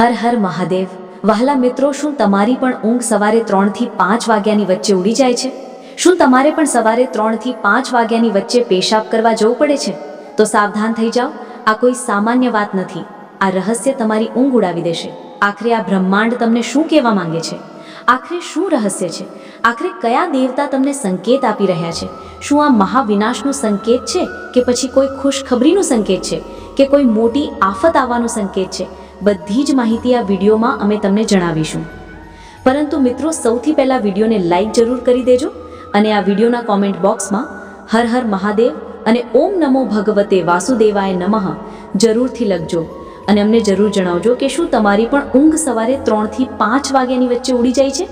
હર હર મહાદેવ, વહાલા મિત્રો, શું તમારી પણ ઊંઘ સવારે ત્રણથી પાંચ વાગ્યાની વચ્ચે ઉડી જાય છે? શું તમારે પણ સવારે ત્રણથી પાંચ વાગ્યાની વચ્ચે પેશાબ કરવા જવું પડે છે? તો સાવધાન થઈ જાઓ, આ કોઈ સામાન્ય વાત નથી. આ રહસ્ય તમારી ઊંઘ ઉડાવી દેશે. આખરે આ બ્રહ્માંડ તમને શું કહેવા માંગે છે? આખરે શું રહસ્ય છે? આખરે કયા દેવતા તમને સંકેત આપી રહ્યા છે? શું આ મહાવિનાશનો સંકેત છે? કે પછી કોઈ ખુશખબરીનો સંકેત છે? કે કોઈ મોટી આફત આવવાનો સંકેત છે? બધી જ માહિતી આ વિડીયોમાં અમે તમને જણાવીશું. પરંતુ મિત્રો, સૌથી પહેલાં વિડીયોને લાઈક જરૂર કરી દેજો અને આ વિડીયોના કોમેન્ટ બોક્સમાં હર હર મહાદેવ અને ઓમ નમો ભગવતે વાસુદેવાય નમઃ જરૂરથી લખજો. અને અમને જરૂર જણાવજો કે શું તમારી પણ ઊંઘ સવારે ત્રણથી પાંચ વાગ્યાની વચ્ચે ઉડી જાય છે?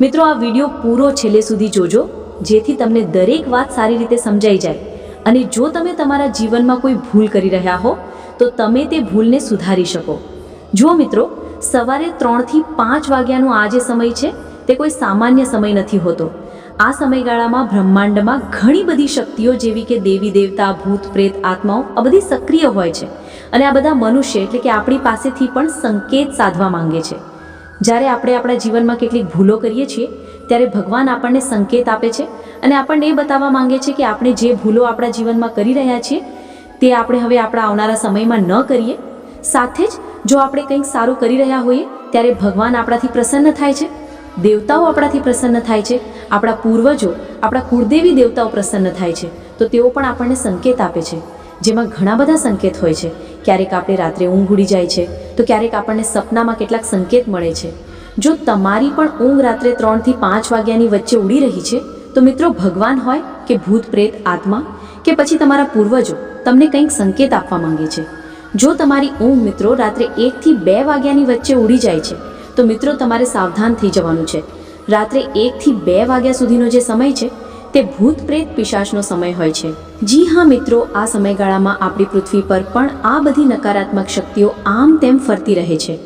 મિત્રો, આ વીડિયો પૂરો છેલ્લે સુધી જોજો, જેથી તમને દરેક વાત સારી રીતે સમજાઈ જાય. અને જો તમે તમારા જીવનમાં કોઈ ભૂલ કરી રહ્યા હો તો તમે તે ભૂલને સુધારી શકો. જુઓ મિત્રો, સવારે ત્રણથી પાંચ વાગ્યાનો આ જે સમય છે, તે કોઈ સામાન્ય સમય નથી હોતો. આ સમયગાળામાં બ્રહ્માંડમાં ઘણી બધી શક્તિઓ જેવી કે દેવી દેવતા, ભૂત, પ્રેત, આત્માઓ, આ બધી સક્રિય હોય છે. અને આ બધા મનુષ્ય એટલે કે આપણી પાસેથી પણ સંકેત સાધવા માંગે છે. જ્યારે આપણે આપણા જીવનમાં કેટલીક ભૂલો કરીએ છીએ, ત્યારે ભગવાન આપણને સંકેત આપે છે. અને આપણને એ બતાવવા માંગે છે કે આપણે જે ભૂલો આપણા જીવનમાં કરી રહ્યા છીએ તે આપણે હવે આપણા આવનારા સમયમાં ન કરીએ. સાથે જ, જો આપણે કંઈક સારું કરી રહ્યા હોઈએ, ત્યારે ભગવાન આપણાથી પ્રસન્ન થાય છે. દેવતાઓ આપણાથી પ્રસન્ન થાય છે. આપણા પૂર્વજો, આપણા કુળદેવી દેવતાઓ પ્રસન્ન થાય છે. તો તેઓ પણ આપણને સંકેત આપે છે. જેમાં ઘણા બધા સંકેત હોય છે. ક્યારેક આપણે રાત્રે ઊંઘ ઉડી જાય છે. તો ક્યારેક આપણને સપનામાં કેટલાક સંકેત મળે છે. જો તમારી પણ ઊંઘ રાત્રે ત્રણથી પાંચ વાગ્યાની વચ્ચે ઉડી રહી છે, તો મિત્રો ભગવાન હોય કે ભૂત પ્રેત આત્મા, કે પછી તમારા પૂર્વજો તમને કંઈક સંકેત આપવા માંગે છે. જો તમારી ઊંઘ મિત્રો રાત્રે એકથી બે વાગ્યાની વચ્ચે ઉડી જાય છે, તો મિત્રો તમારે સાવધાન થઈ જવાનું છે. રાત્રે એકથી બે વાગ્યા સુધીનો જે સમય છે, તે ભૂત પ્રેત પિશાચનો સમય હોય છે. જી હા મિત્રો, આ સમયગાળામાં આપણી પૃથ્વી પર પણ આ બધી નકારાત્મક શક્તિઓ આમ તેમ ફરતી રહે છે.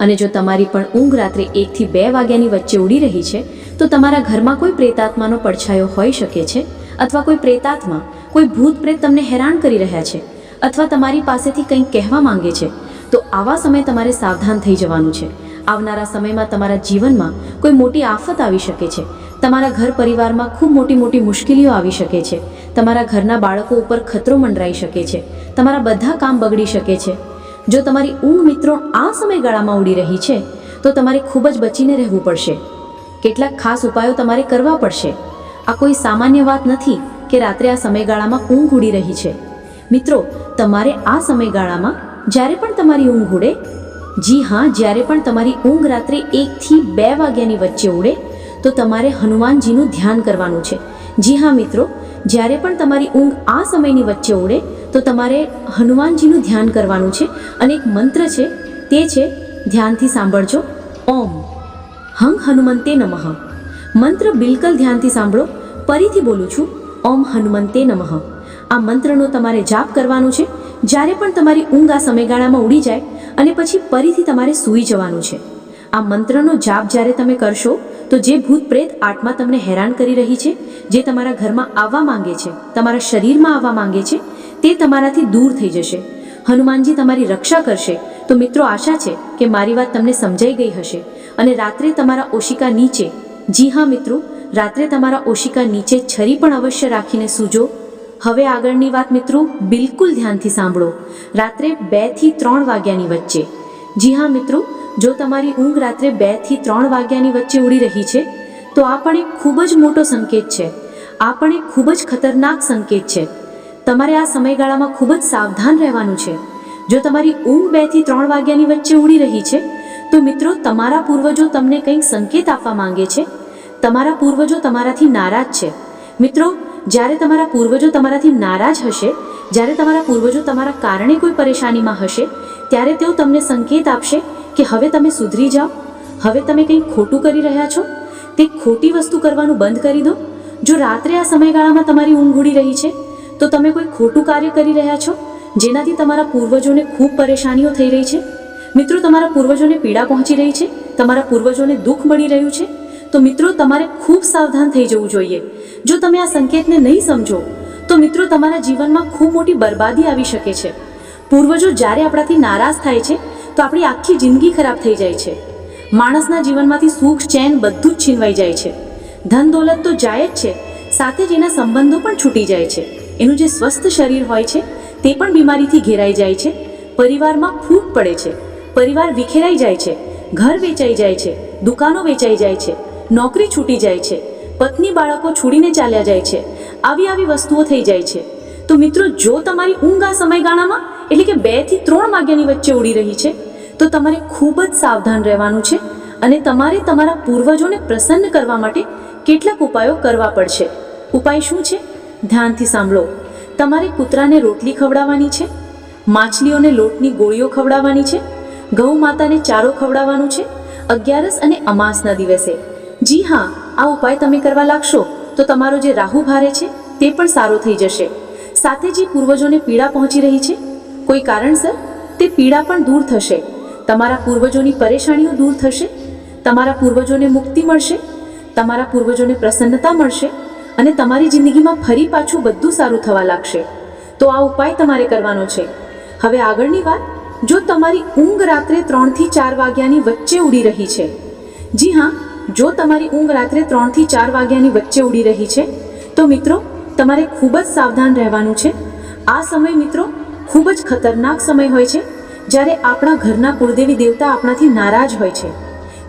અને જો તમારી પણ ઊંઘ રાત્રે એકથી બે વાગ્યાની વચ્ચે ઉડી રહી છે, તો તમારા ઘરમાં કોઈ પ્રેતાત્માનો પડછાયો હોઈ શકે છે અથવા કોઈ પ્રેતાત્મા, કોઈ ભૂત પ્રેત તમને હેરાન કરી રહ્યા છે અથવા તમારી પાસેથી કંઈક કહેવા માંગે છે, તો આવા સમયે તમારે સાવધાન થઈ જવાનું છે. આવનારા સમયમાં તમારા જીવનમાં કોઈ મોટી આફત આવી શકે છે. તમારા ઘર પરિવારમાં ખૂબ મોટી મોટી મુશ્કેલીઓ આવી શકે છે. તમારા ઘરના બાળકો ઉપર ખતરો મંડરાઈ શકે છે. તમારા બધા કામ બગડી શકે છે. જો તમારી ઊંઘ મિત્રો આ સમયગાળામાં ઉડી રહી છે, તો તમારે ખૂબ જ બચીને રહેવું પડશે. કેટલાક ખાસ ઉપાયો તમારે કરવા પડશે. આ કોઈ સામાન્ય વાત નથી કે રાત્રે આ સમયગાળામાં ઊંઘ ઉડી રહી છે. મિત્રો, તમારે આ સમયગાળામાં જ્યારે પણ તમારી ઊંઘ ઉડે, જી હા, જ્યારે પણ તમારી ઊંઘ રાત્રે એકથી બે વાગ્યાની વચ્ચે ઉડે, તો તમારે હનુમાનજીનું ધ્યાન કરવાનું છે. જી હા, મિત્રો, જ્યારે પણ તમારી ઊંઘ આ સમયની વચ્ચે ઉડે, તો તમારે હનુમાનજીનું ધ્યાન કરવાનું છે અને એક મંત્ર છે, તે છે, ધ્યાનથી સાંભળજો. ઓમ. હંગ હનુમંતે નમઃ. મંત્ર બિલકુલ ધ્યાનથી સાંભળો. ફરીથી બોલું છું, ઓમ હનુમંતે નમઃ. આ મંત્રનો તમારે જાપ કરવાનું છે. જ્યારે પણ તમારી ઊંઘ આ સમયગાળામાં ઉડી જાય અને પછી ફરીથી તમારે સૂઈ જવાનું છે. આ મંત્રનો જાપ જ્યારે તમે કરશો, તો જે ભૂત પ્રેત આત્મા તમને હેરાન કરી રહી છે, જે તમારા ઘરમાં આવવા માંગે છે, તમારા શરીરમાં આવવા માંગે છે, તે તમારાથી દૂર થઈ જશે. હનુમાનજી તમારી રક્ષા કરશે. તો મિત્રો આશા છે કે મારી વાત તમને સમજાઈ ગઈ હશે અને રાત્રે તમારા ઓશિકા નીચે જી હા, મિત્રો. રાત્રે તમારા ઓશિકા નીચે છરી પણ અવશ્ય રાખીને સૂજો. હવે આગળની વાત, મિત્રો, બિલકુલ ધ્યાનથી સાંભળો. રાત્રે બેથી ત્રણ વાગ્યાની વચ્ચે. જી હા, મિત્રો, જો તમારી ઊંઘ રાત્રે બેથી ત્રણ વાગ્યાની વચ્ચે ઉડી રહી છે, તો આ પણ એક ખૂબ જ મોટો સંકેત છે. આ પણ એક ખૂબ જ ખતરનાક સંકેત છે. તમારે આ સમયગાળામાં ખૂબ જ સાવધાન રહેવાનું છે. જો તમારી ઊંઘ બેથી ત્રણ વાગ્યાની વચ્ચે ઉડી રહી છે તો મિત્રો, તમારા પૂર્વજો તમને કંઈક સંકેત આપવા માંગે છે? તમારા પૂર્વજો તમારાથી નારાજ છે. મિત્રો, જ્યારે તમારા પૂર્વજો તમારાથી નારાજ હશે, જ્યારે તમારા પૂર્વજો તમારા કારણે કોઈ પરેશાનીમાં હશે, ત્યારે તેઓ તમને સંકેત આપશે કે હવે તમે સુધરી જાઓ. હવે તમે કંઈક ખોટું કરી રહ્યા છો? તે ખોટી વસ્તુ કરવાનું બંધ કરી દો. જો રાત્રે આ સમયગાળામાં તમારી ઊંઘ ઉડી રહી છે, તો તમે કોઈ ખોટું કાર્ય કરી રહ્યા છો, જેનાથી તમારા પૂર્વજોને ખૂબ પરેશાનીઓ થઈ રહી છે? મિત્રો, તમારા પૂર્વજોને પીડા પહોંચી રહી છે? તમારા પૂર્વજોને દુઃખ મળી રહ્યું છે? તો મિત્રો, તમારે ખૂબ સાવધાન થઈ જવું જોઈએ. જો તમે આ સંકેતને નહીં સમજો, તો મિત્રો, તમારા જીવનમાં ખૂબ મોટી બરબાદી આવી શકે છે. પૂર્વજો, જ્યારે આપણાથી નારાજ થાય છે, તો આપણી આખી જિંદગી ખરાબ થઈ જાય છે. માણસના જીવનમાંથી સુખ, ચેન બધું જ છીનવાઈ જાય છે. ધન દોલત તો જાય જ છે, સાથે જ એના સંબંધો પણ છૂટી જાય છે. એનું જે સ્વસ્થ શરીર હોય છે, તે પણ બીમારીથી ઘેરાઈ જાય છે. પરિવારમાં ફૂટ પડે છે. પરિવાર વિખેરાઈ જાય છે, ઘર વેચાઈ જાય છે, દુકાનો વેચાઈ જાય છે, નોકરી છૂટી જાય છે, પત્ની બાળકો છોડીને ચાલ્યા જાય છે, આવી આવી વસ્તુઓ થઈ જાય છે. તો મિત્રો, જો તમારી ઊંઘ આ સમયગાળામાં, એટલે કે બેથી ત્રણ વાગ્યાની વચ્ચે ઉડી રહી છે, તો તમારે ખૂબ જ સાવધાન રહેવાનું છે અને તમારે તમારા પૂર્વજોને પ્રસન્ન કરવા માટે કેટલાક ઉપાયો કરવા પડશે. ઉપાય શું છે? ધ્યાનથી સાંભળો. તમારે કૂતરાને રોટલી ખવડાવવાની છે, માછલીઓને લોટની ગોળીઓ ખવડાવવાની છે ગૌ માતાને ચારો ખવડાવવાનું છે? અગિયારસ અને અમાસના દિવસે. જી હા, આ ઉપાય તમે કરવા લાગશો? તો તમારો જે રાહુ ભારે છે, તે પણ સારો થઈ જશે. સાથે જે પૂર્વજોને પીડા પહોંચી રહી છે? કોઈ કારણસર તે પીડા પણ દૂર થશે. તમારા પૂર્વજોની પરેશાનીઓ દૂર થશે? તમારા પૂર્વજોને મુક્તિ મળશે? તમારા પૂર્વજોને પ્રસન્નતા મળશે? અને તમારી જિંદગીમાં ફરી પાછું બધું સારું થવા લાગશે. તો આ ઉપાય તમારે કરવાનો છે. હવે આગળની વાત. જો તમારી ઊંઘ રાત્રે ત્રણથી ચાર વાગ્યાની વચ્ચે ઉડી રહી છે. જી હા, જો તમારી ઊંઘ રાત્રે ત્રણથી ચાર વાગ્યાની વચ્ચે ઉડી રહી છે, તો મિત્રો, તમારે ખૂબ જ સાવધાન રહેવાનું છે. આ સમય મિત્રો, ખૂબ જ ખતરનાક સમય હોય છે. જ્યારે આપણા ઘરના કુળદેવી દેવતા આપણાથી નારાજ હોય છે.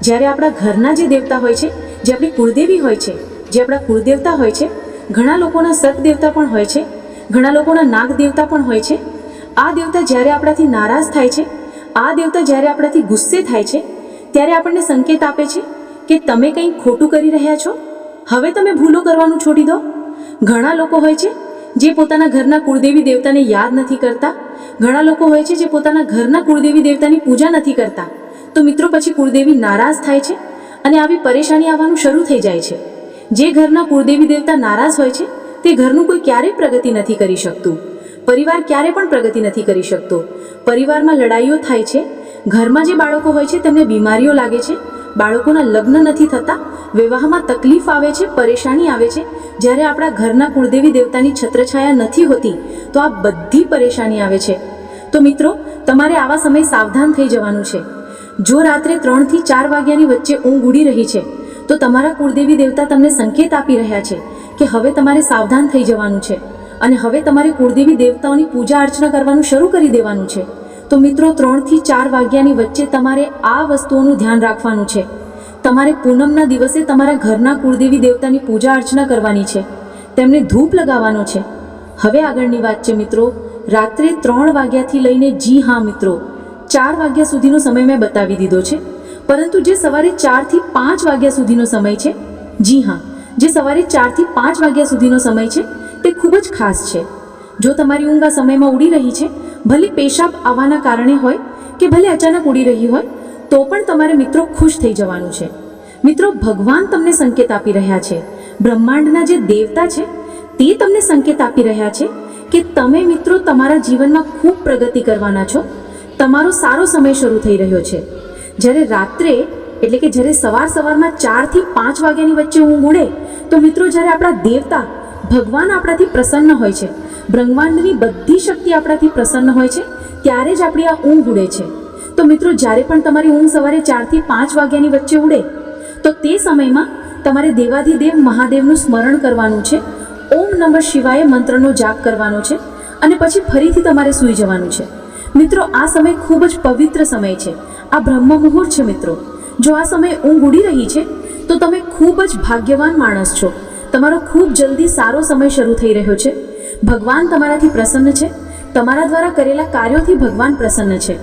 જ્યારે આપણા ઘરના જે દેવતા હોય છે, જે આપણી કુળદેવી હોય છે, જે આપણા કુળદેવતા હોય છે, ઘણા લોકોના સત દેવતા પણ હોય છે, ઘણા લોકોના નાગ દેવતા પણ હોય છે આ દેવતા જ્યારે આપણાથી નારાજ થાય છે, આ દેવતા જ્યારે આપણાથી ગુસ્સે થાય છે, ત્યારે આપણને સંકેત આપે છે કે તમે કંઈ ખોટું કરી રહ્યા છો. હવે તમે ભૂલો કરવાનું છોડી દો. ઘણા લોકો હોય છે જે પોતાના ઘરના કુળદેવી દેવતાને યાદ નથી કરતા. ઘણા લોકો હોય છે જે પોતાના ઘરના કુળદેવી દેવતાની પૂજા નથી કરતા. તો મિત્રો, પછી કુળદેવી નારાજ થાય છે અને આવી પરેશાની આવવાનું શરૂ થઈ જાય છે. જે ઘરના કુળદેવી દેવતા નારાજ હોય છે, તે ઘરનું કોઈ ક્યારેય પ્રગતિ નથી કરી શકતું. પરિવાર ક્યારે પણ પ્રગતિ નથી કરી શકતો. પરિવારમાં લડાઈઓ થાય છે. ઘરમાં જે બાળકો હોય છે, તેમને બીમારીઓ લાગે છે. બાળકોના લગ્ન નથી થતા. વિવાહમાં તકલીફ આવે છે, પરેશાની આવે છે. જ્યારે આપણા ઘરના કુળદેવી દેવતાની છત્રછાયા નથી હોતી, તો આ બધી પરેશાની આવે છે. તો મિત્રો, તમારે આવા સમય સાવધાન થઈ જવાનું છે. જો રાત્રે ત્રણથી ચાર વાગ્યાની વચ્ચે ઊંઘ ઉડી રહી છે, તો તમારા કુળદેવી દેવતા તમને સંકેત આપી રહ્યા છે કે હવે તમારે સાવધાન થઈ જવાનું છે. અને હવે તમારે કુળદેવી દેવતાઓની પૂજા અર્ચના કરવાનું શરૂ કરી દેવાનું છે. તો મિત્રો, ત્રણથી ચાર વાગ્યાની વચ્ચે તમારે આ વસ્તુઓનું ધ્યાન રાખવાનું છે. તમારે પૂનમના દિવસે તમારા ઘરના કુળદેવી દેવતાની પૂજા અર્ચના કરવાની છે. તેમને ધૂપ લગાવવાનો છે. હવે આગળની વાત છે મિત્રો, રાત્રે ત્રણ વાગ્યાથી લઈને જી હા મિત્રો, ચાર વાગ્યા સુધીનો સમય મેં બતાવી દીધો છે. પરંતુ જે સવારે ચારથી પાંચ વાગ્યા સુધીનો સમય છે, જી હા, જે સવારે ચારથી પાંચ વાગ્યા સુધીનો સમય છે તે ખૂબ જ ખાસ છે. જો તમારી ઊંઘ આ સમયમાં ઉડી રહી છે, ભલે પેશાબ આવવાના કારણે હોય કે ભલે અચાનક ઉડી રહી હોય, તો પણ તમારે મિત્રો ખુશ થઈ જવાનું છે. મિત્રો, ભગવાન તમને સંકેત આપી રહ્યા છે. બ્રહ્માંડના જે દેવતા છે, તે તમને સંકેત આપી રહ્યા છે કે તમે મિત્રો તમારા જીવનમાં ખૂબ પ્રગતિ કરવાના છો. તમારો સારો સમય શરૂ થઈ રહ્યો છે. જ્યારે રાત્રે, એટલે કે જ્યારે સવાર સવારમાં ચારથી પાંચ વાગ્યાની વચ્ચે ઊંઘ ઉડે, તો મિત્રો જ્યારે આપણા દેવતા ભગવાન આપણાથી પ્રસન્ન હોય છે. બ્રહ્માંડની બધી શક્તિ આપણાથી પ્રસન્ન હોય છે. ત્યારે જ આપણી આ ઊંઘ ઉડે છે. તો મિત્રો, જ્યારે પણ તમારી ઊંઘ સવારે ચારથી પાંચ વાગ્યાની વચ્ચે ઉડે, તો તે સમયમાં તમારે દેવાધિદેવ મહાદેવનું સ્મરણ કરવાનું છે. ઓમ નમઃ શિવાય મંત્રનો જાપ કરવાનો છે અને પછી ફરીથી તમારે સૂઈ જવાનું છે. મિત્રો, આ સમય ખૂબ જ પવિત્ર સમય છે. આ બ્રહ્મ મુહૂર્ત છે મિત્રો. જો આ સમયે ઊંઘ ઉડી રહી છે, તો તમે ખૂબ જ ભાગ્યવાન માણસ છો. તમારો ખૂબ જલ્દી સારો સમય શરૂ થઈ રહ્યો છે. ભગવાન તમારાથી પ્રસન્ન છે. તમારા દ્વારા કરેલા કાર્યોથી ભગવાન પ્રસન્ન છે.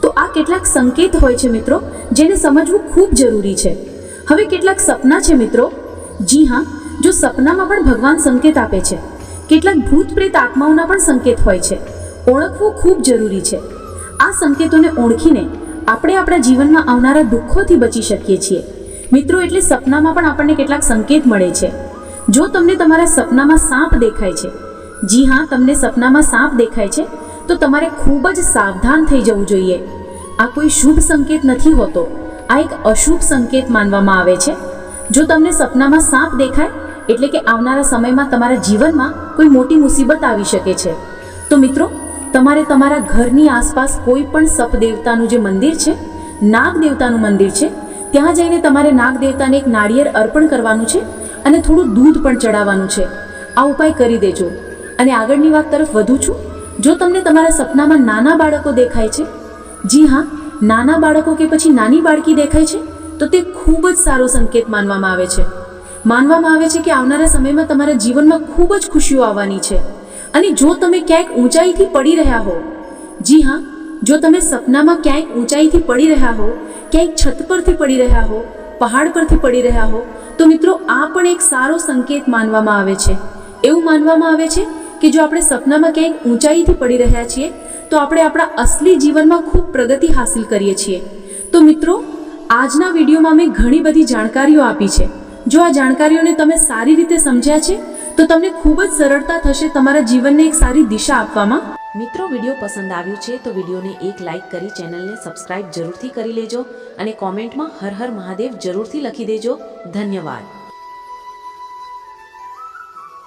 તો આ કેટલાક સંકેત હોય છે મિત્રો, જેને સમજવું ખૂબ જરૂરી છે. હવે કેટલાક સપના છે મિત્રો. જી હા, જો સપનામાં પણ ભગવાન સંકેત આપે છે. કેટલાક ભૂત પ્રેત આત્માઓના પણ સંકેત હોય છે. ઓળખવું ખૂબ જરૂરી છે. આ સંકેતોને ઓળખીને આપણે આપણા જીવનમાં આવનારા દુઃખોથી બચી શકીએ છીએ. મિત્રો, એટલે સપનામાં પણ આપણને કેટલાક સંકેત મળે છે. જો તમને તમારા સપનામાં સાપ દેખાય છે, જી હા, તમને સપનામાં સાપ દેખાય છે, તો તમારે ખૂબ જ સાવધાન થઈ જવું જોઈએ. આ કોઈ શુભ સંકેત નથી હોતો. આ એક અશુભ સંકેત માનવામાં આવે છે. જો તમને સપનામાં સાપ દેખાય, એટલે કે આવનારા સમયમાં તમારા જીવનમાં કોઈ મોટી મુસીબત આવી શકે છે. તો મિત્રો, તમારે તમારા ઘરની આસપાસ કોઈ પણ સપ દેવતાનું જે મંદિર છે નાગ દેવતાનું મંદિર છે, ત્યાં જઈને તમારે નાગ દેવતાને એક નાળિયેર અર્પણ કરવાનું છે અને થોડું દૂધ પણ ચડાવવાનું છે. આ ઉપાય કરી દેજો. અને આગળની વાત તરફ વધુ છું. જો તમને તમારા સપનામાં નાના બાળકો દેખાય છે, જી હા, નાના બાળકો કે પછી નાની બાળકી દેખાય છે, તો તે ખૂબ જ સારો સંકેત માનવામાં આવે છે. માનવામાં આવે છે કે આવનારા સમયમાં તમારા જીવનમાં ખૂબ જ ખુશીઓ આવવાની છે. અને જો તમે ક્યાંક ઊંચાઈથી પડી રહ્યા હો, જી હા, જો તમે સપનામાં ક્યાંક ઊંચાઈથી પડી રહ્યા હો, ક્યાંક છત પરથી પડી રહ્યા હો, પહાડ પરથી પડી રહ્યા હો તો મિત્રો, આ પણ એક સારો સંકેત માનવામાં આવે છે. એવું માનવામાં આવે છે કે જો આપણે સપનામાં ક્યાંક ઊંચાઈથી પડી રહ્યા છીએ, તો આપણે આપણા અસલી જીવનમાં ખૂબ પ્રગતિ હાંસિલ કરીએ છીએ. તો મિત્રો, આજના વિડીયોમાં મેં ઘણી બધી જાણકારીઓ આપી છે. જો આ જાણકારીઓને તમે સારી રીતે સમજ્યા છે, તો તમને ખૂબ જ સરળતા થશે તમારા જીવનને એક સારી દિશા આપવામાં. મિત્રો, વીડિયો પસંદ આવ્યું છે તો વિડીયોને એક લાઈક કરી ચેનલને સબસ્ક્રાઇબ જરૂરથી કરી લેજો અને કોમેન્ટમાં હર હર મહાદેવ જરૂરથી લખી દેજો. ધન્યવાદ.